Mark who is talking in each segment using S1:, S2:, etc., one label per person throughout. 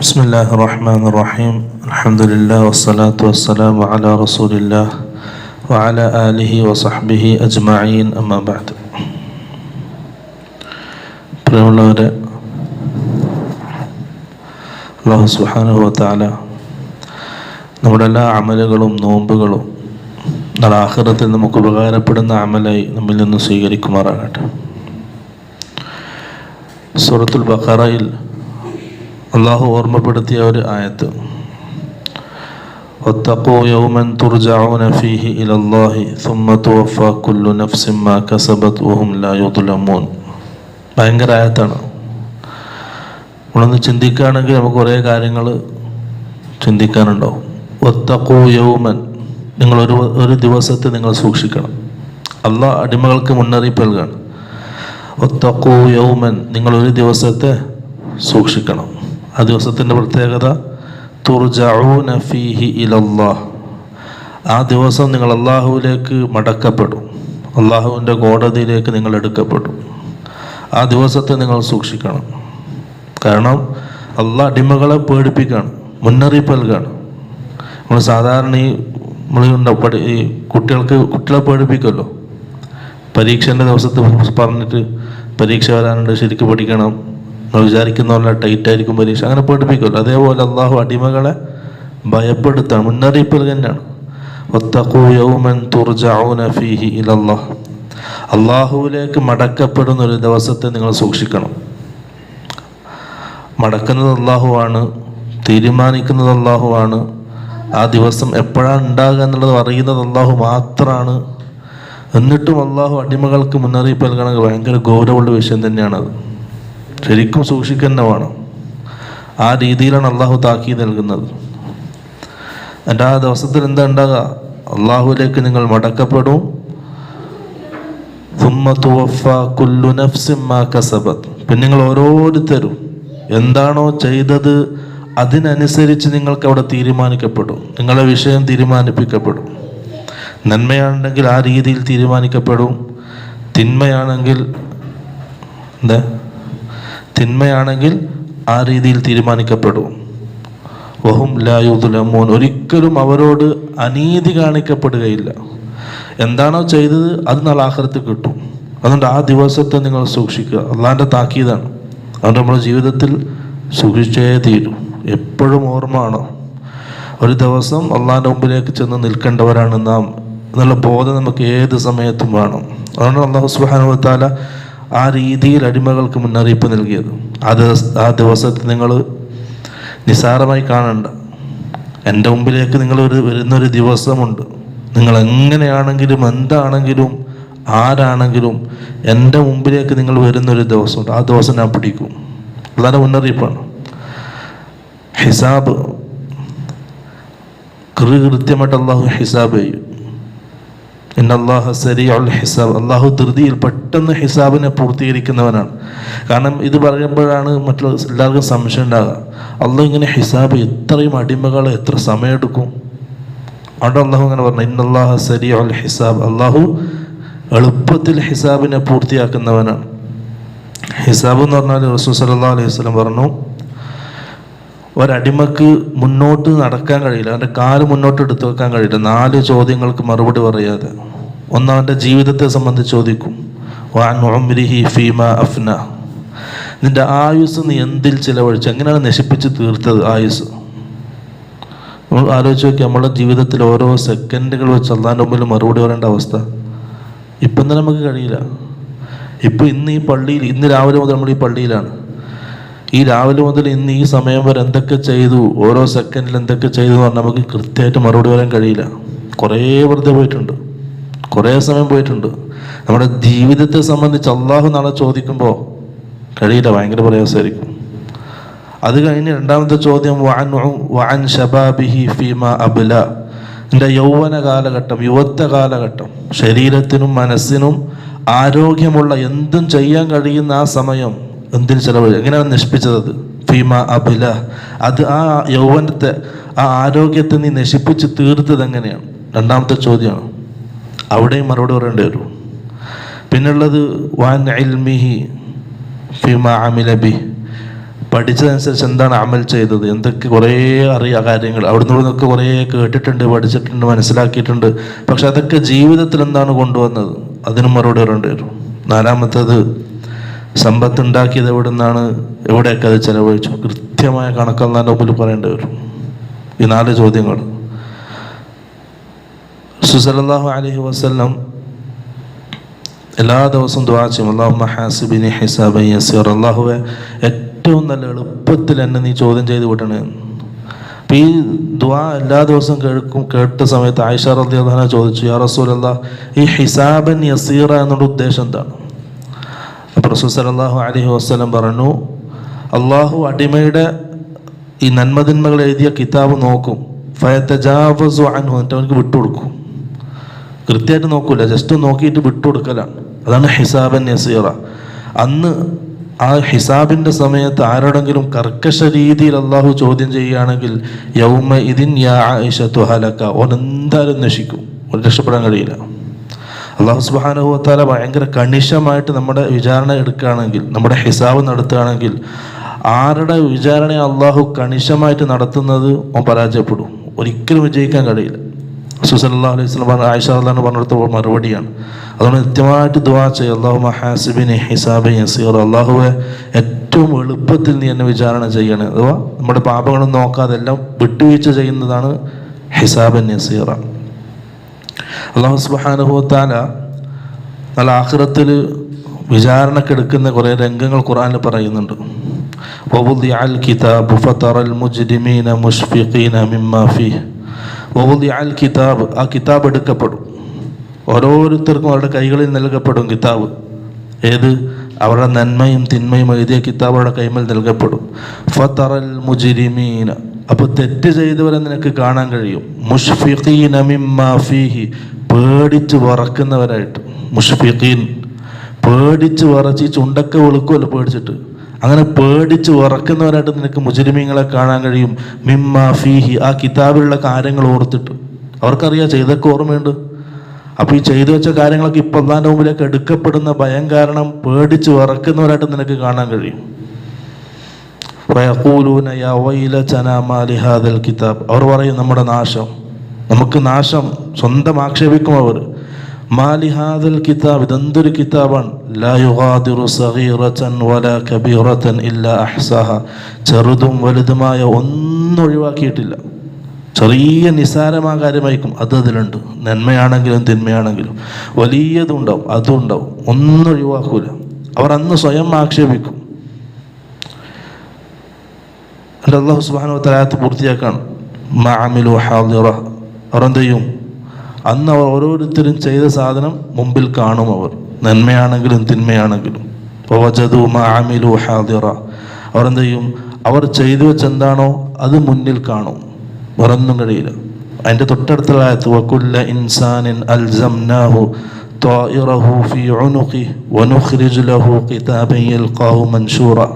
S1: بسم الله الرحمن الرحيم الحمد لله والصلاة والسلام على رسول الله وعلى آله وصحبه أجمعين أما بعد പ്രിയമുള്ളവരെ അള്ളാഹു സുഹാനുഭവ താല നമ്മുടെ എല്ലാ അമലുകളും നോമ്പുകളും നാളെ ആഹ്റത്തിൽ നമുക്ക് ഉപകാരപ്പെടുന്ന അമലായി നമ്മിൽ നിന്ന് സ്വീകരിക്കുമാറാകട്ടെ സൂറത്തുൽ ബഖറയിൽ അള്ളാഹു ഓർമ്മപ്പെടുത്തിയ ഒരു ആയത്ത് واتقوا يوما ترجعون فيه إلى الله ثم توفى كل نفس ما كسبت وهم لا يظلمون ഭയങ്കര ആയത്താണ് നമ്മളൊന്ന് ചിന്തിക്കുകയാണെങ്കിൽ നമുക്ക് കുറേ കാര്യങ്ങൾ ചിന്തിക്കാനുണ്ടാവും ഒത്തക്കോ യൗമൻ നിങ്ങൾ ഒരു ഒരു ദിവസത്തെ നിങ്ങൾ സൂക്ഷിക്കണം അള്ളാഹ് അടിമകൾക്ക് മുന്നറിയിപ്പ് നൽകാണ് ഒത്തക്കോ യൗമൻ നിങ്ങൾ ഒരു ദിവസത്തെ സൂക്ഷിക്കണം ആ ദിവസത്തിന്റെ പ്രത്യേകത തുർജഊന ഫീഹി ആ ദിവസം നിങ്ങൾ അള്ളാഹുവിലേക്ക് മടക്കപ്പെടും. അള്ളാഹുവിന്റെ കോടതിയിലേക്ക് നിങ്ങൾ എടുക്കപ്പെടും. ആ ദിവസത്തെ നിങ്ങൾ സൂക്ഷിക്കണം. കാരണം അള്ളാഹ് അടിമകളെ പേടിപ്പിക്കുകയാണ് മുന്നറിയിപ്പ് നൽകുകയാണ് നമ്മൾ സാധാരണ ഈ നമ്മൾ പഠി ഈ കുട്ടികൾക്ക് കുട്ടികളെ പേടിപ്പിക്കുമല്ലോ. പരീക്ഷേന്റെ ദിവസത്തെ പറഞ്ഞിട്ട് പരീക്ഷ വരാനുണ്ട് ശരിക്കും പഠിക്കണം. നമ്മൾ വിചാരിക്കുന്ന പോലെ ടൈറ്റ് ആയിരിക്കും പരീക്ഷ. അങ്ങനെ പഠിപ്പിക്കുമല്ലോ. അതേപോലെ അള്ളാഹു അടിമകളെ ഭയപ്പെടുത്താണ് മുന്നറിയിപ്പ് തന്നെയാണ്. യൗമൻ ഫീഹി അള്ളാഹുവിലേക്ക് മടക്കപ്പെടുന്ന ഒരു ദിവസത്തെ നിങ്ങൾ സൂക്ഷിക്കണം. മടക്കുന്നത് അള്ളാഹുവാണ് തീരുമാനിക്കുന്നത് അള്ളാഹുവാണ് ആ ദിവസം എപ്പോഴാണ് ഉണ്ടാകുക എന്നുള്ളത് അറിയുന്നത് അള്ളാഹു മാത്രമാണ് എന്നിട്ടും അള്ളാഹു അടിമകൾക്ക് മുന്നറിയിപ്പ് നൽകണമെങ്കിൽ ഭയങ്കര ഗൗരവമുള്ള വിഷയം തന്നെയാണത്. ശരിക്കും സൂക്ഷിക്കുന്ന വേണം ആ രീതിയിലാണ് അള്ളാഹു താക്കി നൽകുന്നത്. എന്റെ ആ ദിവസത്തിൽ എന്താ ഉണ്ടാകുക അള്ളാഹുലേക്ക് നിങ്ങൾ മടക്കപ്പെടും. പിന്നെ നിങ്ങൾ ഓരോരുത്തരും എന്താണോ ചെയ്തത് അതിനനുസരിച്ച് നിങ്ങൾക്ക് അവിടെ തീരുമാനിക്കപ്പെടും. നിങ്ങളുടെ വിഷയം തീരുമാനിപ്പിക്കപ്പെടും. നന്മയാണെങ്കിൽ ആ രീതിയിൽ തീരുമാനിക്കപ്പെടും. തിന്മയാണെങ്കിൽ എന്താ? തിന്മയാണെങ്കിൽ ആ രീതിയിൽ തീരുമാനിക്കപ്പെടും. വഹും ലായുദുലമോൻ ഒരിക്കലും അവരോട് അനീതി കാണിക്കപ്പെടുകയില്ല. എന്താണോ ചെയ്തത് അത് നാളെ ആഹ്റത്ത് കിട്ടും. അതുകൊണ്ട് ആ ദിവസത്തെ നിങ്ങൾ സൂക്ഷിക്കുക. അള്ളാന്റെ താക്കീതാണ്. അതുകൊണ്ട് നമ്മുടെ ജീവിതത്തിൽ സൂക്ഷിച്ചേ തീരും. എപ്പോഴും ഓർമ്മ ഒരു ദിവസം അള്ളാന്റെ മുമ്പിലേക്ക് ചെന്ന് നിൽക്കേണ്ടവരാണ് നാം. എന്നുള്ള ബോധം നമുക്ക് ഏത് സമയത്തും വേണം. അതുകൊണ്ട് അള്ളാഹു സുഹാനുവത്താല ആ രീതിയിൽ അടിമകൾക്ക് മുന്നറിയിപ്പ് നൽകിയത്. ആ ദിവസ ആ ദിവസത്തെ നിങ്ങൾ നിസാരമായി കാണണ്ട. എന്റെ മുമ്പിലേക്ക് നിങ്ങൾ ഒരു വരുന്നൊരു ദിവസമുണ്ട്. നിങ്ങൾ എങ്ങനെയാണെങ്കിലും എന്താണെങ്കിലും ആരാണെങ്കിലും എന്റെ മുമ്പിലേക്ക് നിങ്ങൾ വരുന്നൊരു ദിവസമുണ്ട്. ആ ദിവസം ഞാൻ പിടിക്കും. അതാണ് മുന്നറിയിപ്പാണ്. ഹിസാബ് കൃത്യമായിട്ട് അള്ളാഹു ഹിസാബ് ചെയ്യും. ഹിസാബ്. അള്ളാഹു ധൃതിയിൽ പെട്ടെന്ന് ഹിസാബിനെ പൂർത്തീകരിക്കുന്നവനാണ്. കാരണം ഇത് പറയുമ്പോഴാണ് മറ്റുള്ള എല്ലാവർക്കും സംശയം ഉണ്ടാകുക അള്ളാഹു ഇങ്ങനെ ഹിസാബ് എത്രയും അടിമകൾ എത്ര സമയമെടുക്കും? അവിടെ അള്ളാഹു അങ്ങനെ പറഞ്ഞു ഇന്നല്ലാഹ അൽ ഹിസാബ്. അള്ളാഹു എളുപ്പത്തിൽ ഹിസാബിനെ പൂർത്തിയാക്കുന്നവനാണ്. ഹിസാബ് എന്ന് പറഞ്ഞാൽ റസൂൽ അലൈഹി വസ്ലം പറഞ്ഞു ഒരടിമക്ക് മുന്നോട്ട് നടക്കാൻ കഴിയില്ല. അവന്റെ കാൽ മുന്നോട്ട് എടുത്തു വെക്കാൻ കഴിയില്ല. നാല് ചോദ്യങ്ങൾക്ക് മറുപടി പറയാതെ. ഒന്ന് അവന്റെ ജീവിതത്തെ സംബന്ധിച്ച് ചോദിക്കും. വാൻ ഉംരിഹി ഫീമ അഫ്ന. നിന്റെ ആയുസ് നീ എന്തിൽ ചിലവഴിച്ചു? എങ്ങനെയാണ് നശിപ്പിച്ച് തീർത്തത് ആയുസ് നമ്മൾ ആലോചിച്ച് നോക്കി നമ്മുടെ ജീവിതത്തിൽ ഓരോ സെക്കൻഡുകൾ വെച്ച് അള്ളാന്റെ മുമ്പിൽ മറുപടി പറയേണ്ട അവസ്ഥ. ഇപ്പം തന്നെ നമുക്ക് കഴിയില്ല. ഇപ്പം ഇന്ന് ഈ പള്ളിയിൽ ഇന്ന് രാവിലെ മുതൽ നമ്മൾ ഈ പള്ളിയിലാണ്. ഈ രാവിലെ മുതൽ ഇന്ന് ഈ സമയം വരെ എന്തൊക്കെ ചെയ്തു? ഓരോ സെക്കൻഡിൽ എന്തൊക്കെ ചെയ്തു എന്ന് പറഞ്ഞാൽ നമുക്ക് കൃത്യമായിട്ട് മറുപടി പറയാൻ കഴിയില്ല. കുറേ വെറുതെ പോയിട്ടുണ്ട്. കുറേ സമയം പോയിട്ടുണ്ട്. നമ്മുടെ ജീവിതത്തെ സംബന്ധിച്ച് അള്ളാഹു നാളെ ചോദിക്കുമ്പോൾ കഴിയില്ല ഭയങ്കര പ്രയാസമായിരിക്കും. അത് കഴിഞ്ഞ് രണ്ടാമത്തെ ചോദ്യം വാൻ വാൻ ഷബാബിഹി ഫീമ അബുല? എന്റെ യൗവന കാലഘട്ടം യുവത്വ കാലഘട്ടം. ശരീരത്തിനും മനസ്സിനും ആരോഗ്യമുള്ള എന്തും ചെയ്യാൻ കഴിയുന്ന ആ സമയം എന്തിന് ചെലവഴി എങ്ങനെയാണ് നശിപ്പിച്ചത് ഭീമ അബുല. അത് ആ യൗവനത്തെ ആ ആരോഗ്യത്തെ നീ നശിപ്പിച്ച് തീർത്തത് എങ്ങനെയാണ്? രണ്ടാമത്തെ ചോദ്യമാണ്. അവിടെയും മറുപടി പറയേണ്ടി വരും. പിന്നുള്ളത് വാൻ അൽമിഹി ഫിമ അമിലബി പഠിച്ചതനുസരിച്ച് എന്താണ് അമൽ ചെയ്തത്? എന്തൊക്കെ കുറേ അറിയ കാര്യങ്ങൾ. അവിടുന്ന് ഇവിടുന്നൊക്കെ കുറേ കേട്ടിട്ടുണ്ട് പഠിച്ചിട്ടുണ്ട് മനസ്സിലാക്കിയിട്ടുണ്ട്. പക്ഷെ അതൊക്കെ ജീവിതത്തിൽ എന്താണ് കൊണ്ടുവന്നത്? അതിനും മറുപടി പറയേണ്ടി വരും. നാലാമത്തത് സമ്പത്ത് ഉണ്ടാക്കിയത് എവിടെ നിന്നാണ് എവിടെയൊക്കെ അത് ചെലവഴിച്ചു? കൃത്യമായ കണക്കല്ലാന്റെ മുമ്പിൽ പറയേണ്ടി വരും. ഈ നാല് ചോദ്യങ്ങൾ. സുസലല്ലാഹു അലഹി വസ്ലം എല്ലാ ദിവസവും ദുആ ചെയ്യും. അള്ളാഹു ഹാസിബിനി ഹിസാബ് യസീർ. അള്ളാഹുവെ ഏറ്റവും നല്ല എളുപ്പത്തിൽ എന്നെ നീ ചോദ്യം ചെയ്ത് വിടണേ. അപ്പം ഈ ദ്വാ എല്ലാ ദിവസവും കേൾക്കും കേട്ട സമയത്ത് ആയിഷ അദ്ദേഹം ചോദിച്ചു യാ റസൂൽ ഈ ഹിസാബൻ യസീറ എന്നുള്ള ഉദ്ദേശം എന്താണ്? അപ്പോൾ റസൂൽ സലാഹു അലഹി വസ്ലം പറഞ്ഞു അള്ളാഹു അടിമയുടെ ഈ നന്മതിന്മകൾ എഴുതിയ കിതാബ് നോക്കും. ഫയത്തജാവസു അനു എന്നിട്ട് അവനക്ക് വിട്ടുകൊടുക്കും. കൃത്യമായിട്ട് നോക്കൂല ജസ്റ്റ് നോക്കിയിട്ട് വിട്ടുകൊടുക്കലാണ്. അതാണ് ഹിസാബൻ നസീറ. അന്ന് ആ ഹിസാബിന്റെ സമയത്ത് ആരോടെങ്കിലും കർക്കശ രീതിയിൽ അള്ളാഹു ചോദ്യം ചെയ്യുകയാണെങ്കിൽ യൗമ ഇതിൻ യാ ആയിഷത്തു ഹലക്ക. ഓൻ എന്തായാലും നശിക്കും. ഒരു രക്ഷപ്പെടാൻ കഴിയില്ല. അള്ളാഹു സുബാനുഭവത്താല ഭയങ്കര കണിശമായിട്ട് നമ്മുടെ വിചാരണ എടുക്കുകയാണെങ്കിൽ നമ്മുടെ ഹിസാബ് നടത്തുകയാണെങ്കിൽ ആരുടെ വിചാരണ അള്ളാഹു കണിശമായിട്ട് നടത്തുന്നത് ഓൻ പരാജയപ്പെടും. ഒരിക്കലും വിജയിക്കാൻ കഴിയില്ല. സുസല്ലാ അലൈഹി സ്വലം പറഞ്ഞ ആയിഷ അള്ളഹാന്ന് പറഞ്ഞെടുത്ത മറുപടിയാണ്. അതുകൊണ്ട് കൃത്യമായിട്ട് ദുവാ ചെയ്യുക അള്ളാഹു മഹാസിബിനെ ഹിസാബെ യസീർ അള്ളാഹുവെ ഏറ്റവും എളുപ്പത്തിൽ നീ എന്നെ വിചാരണ ചെയ്യണേ. അഥവാ നമ്മുടെ പാപങ്ങളും നോക്കാതെ എല്ലാം വിട്ടുവീഴ്ച ചെയ്യുന്നതാണ് ഹിസാബൻ യസീറ. അള്ളാഹു സുബാനുഭവത്താല നല്ല ആഹ്റത്തിൽ വിചാരണക്കെടുക്കുന്ന കുറേ രംഗങ്ങൾ ഖുറാനിൽ പറയുന്നുണ്ട് ووضع الكتاب فترى المجرمين مشفقين مما فيه ووضع الكتاب ആ കിതാബ് എടുക്കപ്പെടും ഓരോരുത്തർക്കും അവരുടെ കൈകളിൽ നൽകപ്പെടും കിതാബ് ഏത് അവരുടെ നന്മയും തിന്മയും എഴുതിയ കിതാബ് അവരുടെ കൈമൽ നൽകപ്പെടും. ഫതറൽ മുജിരിമീന അപ്പോൾ തെറ്റ് ചെയ്തവരെ നിനക്ക് കാണാൻ കഴിയും. മുഷ്ഫിഖീന മിമ്മാ ഫീഹി. പേടിച്ച് വറക്കുന്നവരായിട്ട്. മുഷ്ഫിഖീൻ. പേടിച്ച് വറച്ച് ചുണ്ടൊക്കെ വെളുക്കുമല്ലോ പേടിച്ചിട്ട്. അങ്ങനെ പേടിച്ച് വറക്കുന്നവരായിട്ട് നിനക്ക് മുജരിമീങ്ങളെ കാണാൻ കഴിയും. മിമ്മ ഫീഹി. ആ കിതാബിലുള്ള കാര്യങ്ങൾ ഓർത്തിട്ട്. അവർക്കറിയാം ചെയ്തൊക്കെ ഓർമ്മയുണ്ട്. അപ്പോൾ ഈ ചെയ്തു വെച്ച കാര്യങ്ങളൊക്കെ ഇപ്പം അള്ളാന്റെ മുമ്പിലേക്ക് എടുക്കപ്പെടുന്ന ഭയം കാരണം പേടിച്ച് വറക്കുന്നവരായിട്ട് നിനക്ക് കാണാൻ കഴിയും. കിതാബ്. അവർ പറയും നമ്മുടെ നാശം. നമുക്ക് നാശം സ്വന്തം ആക്ഷേപിക്കും അവർ. മാലിഹാദൽ കിതാബ് ഇതെന്തൊരു കിതാബാണ്? ഇല്ലാ അഹ്സഹ. ചെറുതും വലുതുമായ ഒന്നും ഒഴിവാക്കിയിട്ടില്ല. ചെറിയ നിസ്സാരമായ കാര്യമായിരിക്കും അത് അതിലുണ്ട്. നന്മയാണെങ്കിലും തിന്മയാണെങ്കിലും. വലിയതുണ്ടാവും അതുണ്ടാവും. അതും ഒന്നും ഒഴിവാക്കൂല. അവർ അന്ന് സ്വയം ആക്ഷേപിക്കും. അല്ല അള്ളാഹു സുബാനു തലാത്ത് പൂർത്തിയാക്കാണ്. മാമിലു ഹാദിറ. അവർ എന്ത് ചെയ്യും? അന്ന് അവർ ഓരോരുത്തരും ചെയ്ത സാധനം മുമ്പിൽ കാണും അവർ. നന്മയാണെങ്കിലും തിന്മയാണെങ്കിലും. വജതു മാമിലു ഹാദിറ. അവർ എന്ത് ചെയ്യും? അവർ ചെയ്തു വെച്ചെന്താണോ അത് മുന്നിൽ കാണും. വേറൊന്നും കഴിയില്ല അതിൻ്റെ തൊട്ടടുത്തുള്ള ആയത്ത് വക്കുല്ല ഇൻസാനിൻ അൽസംനാഹു طائره في عنقه ونخرج له كتابا يلقاه منشورا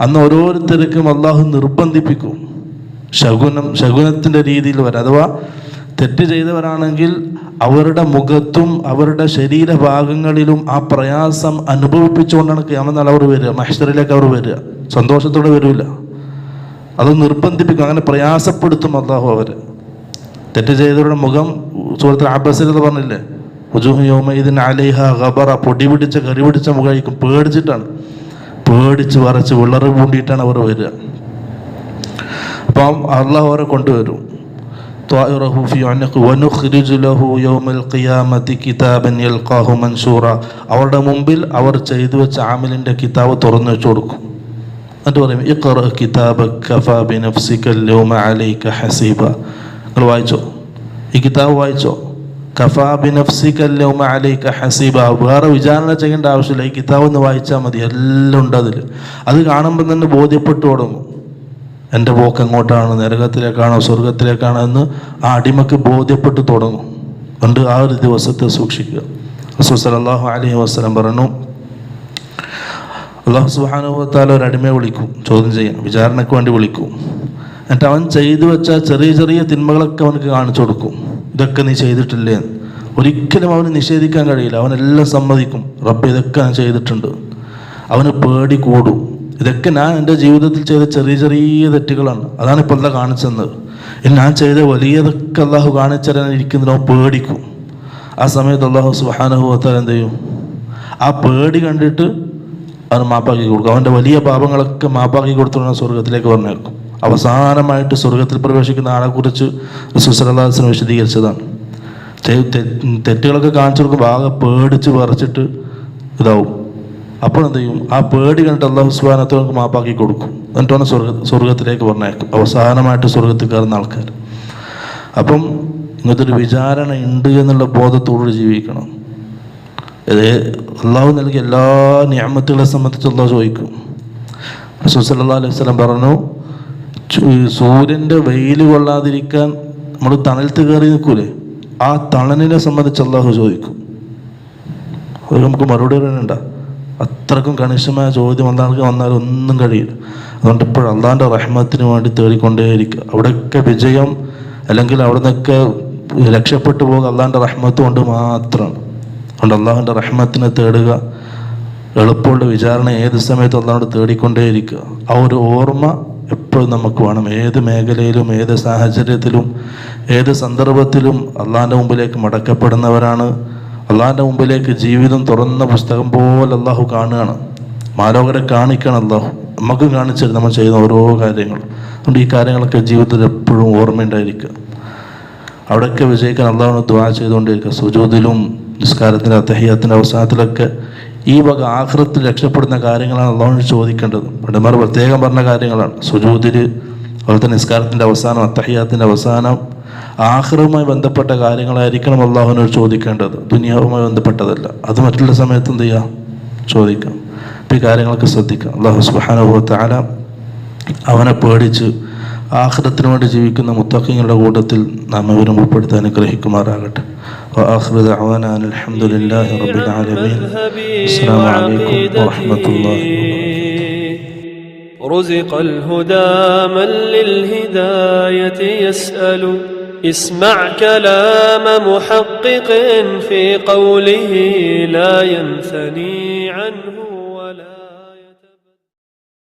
S1: അന്ന് ഓരോരുത്തർക്കും അള്ളാഹു നിർബന്ധിപ്പിക്കും ശകുനം ശകുനത്തിൻ്റെ രീതിയിൽ വരാം അഥവാ തെറ്റ് ചെയ്തവരാണെങ്കിൽ അവരുടെ മുഖത്തും അവരുടെ ശരീരഭാഗങ്ങളിലും ആ പ്രയാസം അനുഭവിപ്പിച്ചുകൊണ്ടാണ് ക്യാമനാൾ അവർ വരിക മഹ്ഷറിലേക്ക് അവർ വരിക സന്തോഷത്തോടെ വരില്ല അത് നിർബന്ധിപ്പിക്കും അങ്ങനെ പ്രയാസപ്പെടുത്തും അള്ളാഹു അവര് തെറ്റ് ചെയ്തവരുടെ മുഖം സുഹൃത്തിൽ അബസിൽ എന്ന് പറഞ്ഞില്ലേ ഉജുഹയോമൈദിൻ അലിഹ ഖബറ പൊടി പിടിച്ച കറി പിടിച്ച മുഖമായിരിക്കും പേടിച്ചിട്ടാണ് പേടിച്ച് വരച്ച് വിളറ് പൂണ്ടിയിട്ടാണ് അവർ വരിക അപ്പം അള്ളാഹു അവരെ കൊണ്ടുവരും طائره في عنق ونخرج له يوم القيامة كتابا يلقاه منشورا അവരുടെ മുമ്പിൽ അവർ ചെയ്തു വെച്ച ആമിലിൻ്റെ കിതാബ് തുറന്നു വെച്ചു കൊടുക്കും എന്നിട്ട് പറയും ഇഖറ കിതാബ് കഫാ നഫ്സിക അലൈക ഹസീബ. നിങ്ങൾ വായിച്ചോ? ഈ കിതാബ് വായിച്ചോ? കഫാ നഫ്സിക അലൈക ഹസീബ. വേറെ വിചാരണ ചെയ്യേണ്ട ആവശ്യമില്ല. ഈ കിതാബ് ഒന്ന് വായിച്ചാൽ മതി. എല്ലാം ഉണ്ട് അതിൽ അത് കാണുമ്പോൾ തന്നെ ബോധ്യപ്പെട്ടു തുടങ്ങും. എന്റെ പോക്ക് എങ്ങോട്ടാണ്? നരകത്തിലേക്കാണോ? സ്വർഗത്തിലേക്കാണോ എന്ന് ആ അടിമക്ക് ബോധ്യപ്പെട്ടു തുടങ്ങും. അതുകൊണ്ട് ആ ഒരു ദിവസത്തെ സൂക്ഷിക്കുക. റസൂൽ അലൈഹി വസ്ലം പറഞ്ഞു അള്ളാഹു സുഹാനുഭവത്താൽ ഒരു അടിമയെ വിളിക്കും ചോദ്യം ചെയ്യാൻ വിചാരണയ്ക്ക് വേണ്ടി വിളിക്കും. എന്നിട്ട് അവൻ ചെയ്തു വെച്ച ചെറിയ ചെറിയ തിന്മകളൊക്കെ അവനക്ക് കാണിച്ചു കൊടുക്കും. ഇതൊക്കെ നീ ചെയ്തിട്ടില്ലേ ഒരിക്കലും അവന് നിഷേധിക്കാൻ കഴിയില്ല. അവനെല്ലാം സമ്മതിക്കും. റബ്ബ് ഇതൊക്കെ ഞാൻ ചെയ്തിട്ടുണ്ട്. അവന് പേടി കൂടും. ഇതൊക്കെ ഞാൻ എന്റെ ജീവിതത്തിൽ ചെയ്ത ചെറിയ ചെറിയ തെറ്റുകളാണ്. അതാണ് ഇപ്പോൾ അല്ല കാണിച്ചത് ഇനി ഞാൻ ചെയ്ത വലിയതൊക്കെ അള്ളാഹു കാണിച്ചറിയാൻ ഇരിക്കുന്നതിനോ പേടിക്കും. ആ സമയത്ത് അള്ളാഹു സുഹാനുഭവത്താൽ എന്ത് ചെയ്യും? ആ പേടി കണ്ടിട്ട് അവന് മാപ്പാക്കി കൊടുക്കും. അവന്റെ വലിയ പാപങ്ങളൊക്കെ മാപ്പാക്കി കൊടുത്തുകൊണ്ട് സ്വർഗത്തിലേക്ക് പറഞ്ഞേക്കും അവസാനമായിട്ട് സ്വർഗത്തിൽ പ്രവേശിക്കുന്ന ആളെക്കുറിച്ച് സുസലദാസിന് വിശദീകരിച്ചതാണ്. തെറ്റുകളൊക്കെ കാണിച്ചു കൊടുക്കുമ്പോൾ ആകെ പേടിച്ച് പറിച്ചിട്ട് ഇതാവും. അപ്പോൾ എന്ത് ചെയ്യും? ആ പേടി കണ്ടിട്ട് അള്ളാഹു സുബാനത്തെ നമുക്ക് മാപ്പാക്കി കൊടുക്കും. എന്നിട്ടാണ് സ്വർഗ സ്വർഗത്തിലേക്ക് പറഞ്ഞേക്കും അവസാനമായിട്ട് സ്വർഗത്തിൽ കയറുന്ന ആൾക്കാർ അപ്പം ഇങ്ങനത്തെ ഒരു വിചാരണ ഉണ്ട് എന്നുള്ള ബോധത്തോടുകൂടി ജീവിക്കണം. ഇത് അള്ളാഹു നൽകിയ എല്ലാ ഞാമത്തുകളെ സംബന്ധിച്ച് അള്ളാഹു ചോദിക്കും. റസൂൽ അലൈഹി സ്വലം പറഞ്ഞു സൂര്യന്റെ വെയിൽ കൊള്ളാതിരിക്കാൻ നമ്മൾ തണലത്ത് കയറി നിൽക്കൂലേ? ആ തണലിനെ സംബന്ധിച്ച് അള്ളാഹു ചോദിക്കും. അത് നമുക്ക് മറുപടി പറയണ്ട അത്രക്കും കണിശമായ ചോദ്യം അള്ളാഹ്ക്ക് വന്നാൽ ഒന്നും കഴിയില്ല. അതുകൊണ്ട് ഇപ്പോൾ അള്ളാഹിന്റെ റഹ്മത്തിന് വേണ്ടി തേടിക്കൊണ്ടേയിരിക്കുക അവിടെയൊക്കെ വിജയം അല്ലെങ്കിൽ അവിടെ നിന്നൊക്കെ രക്ഷപ്പെട്ടു പോകുക അള്ളാഹിന്റെ റഹ്മത്ത് കൊണ്ട് മാത്രമാണ് അതുകൊണ്ട് അള്ളാഹുവിന്റെ റഹ്മത്തിനെ തേടുക. എളുപ്പമുള്ള വിചാരണ ഏത് സമയത്തും അള്ളാഹോട് തേടിക്കൊണ്ടേയിരിക്കുക. ആ ഒരു ഓർമ്മ എപ്പോഴും നമുക്ക് വേണം. ഏത് മേഖലയിലും ഏത് സാഹചര്യത്തിലും ഏത് സന്ദർഭത്തിലും അള്ളാഹിന്റെ മുമ്പിലേക്ക് മടക്കപ്പെടുന്നവരാണ്. അള്ളാഹിന്റെ മുമ്പിലേക്ക് ജീവിതം തുറന്ന പുസ്തകം പോലെ അള്ളാഹു കാണുകയാണ്. മാലോകരെ കാണിക്കണം അള്ളാഹു. നമുക്ക് കാണിച്ചു നമ്മൾ ചെയ്യുന്ന ഓരോ കാര്യങ്ങളും. അതുകൊണ്ട് ഈ കാര്യങ്ങളൊക്കെ ജീവിതത്തിൽ എപ്പോഴും ഓർമ്മയുണ്ടായിരിക്കുക. അവിടെയൊക്കെ വിജയിക്കാൻ അള്ളാഹുവിന് ദ്വാ ചെയ്തുകൊണ്ടിരിക്കുക സുജൂദിലും നിസ്കാരത്തിന്റെ അത്തഹ്യത്തിന്റെ അവസാനത്തിലൊക്കെ ഈ വക ആഹൃത്തിൽ രക്ഷപ്പെടുന്ന കാര്യങ്ങളാണ് അള്ളാഹു ചോദിക്കേണ്ടത്. പണ്ഡിതന്മാർ പ്രത്യേകം പറഞ്ഞ കാര്യങ്ങളാണ്. സുജൂതിൽ അതുപോലെ തന്നെ നിസ്കാരത്തിന്റെ അവസാനം അത്തഹ്യാത്തിന്റെ അവസാനം ആഹ്റവുമായി ബന്ധപ്പെട്ട കാര്യങ്ങളായിരിക്കണം അള്ളാഹുവിനോട് ചോദിക്കേണ്ടത്. ദുനിയാവുമായി ബന്ധപ്പെട്ടതല്ല. അത് മറ്റുള്ള സമയത്ത് എന്ത് ചെയ്യാം? ചോദിക്കാം. അപ്പോൾ ഈ കാര്യങ്ങളൊക്കെ ശ്രദ്ധിക്കാം. അള്ളാഹു സുഹാനുഭവത്താല അവനെ പേടിച്ച് ആഹ്റത്തിന് വേണ്ടി ജീവിക്കുന്ന മുത്തഖിങ്ങളുടെ കൂട്ടത്തിൽ നാം ഇവരും ഉൾപ്പെടുത്തി അനുഗ്രഹിക്കുമാറാകട്ടെ وآخر دعوانا أن الحمد لله رب العالمين السلام عليكم ورحمة الله وبركاته
S2: رزق الهدى من للهداية يسأل اسمع كلام محقق في قوله لا ينثني عنه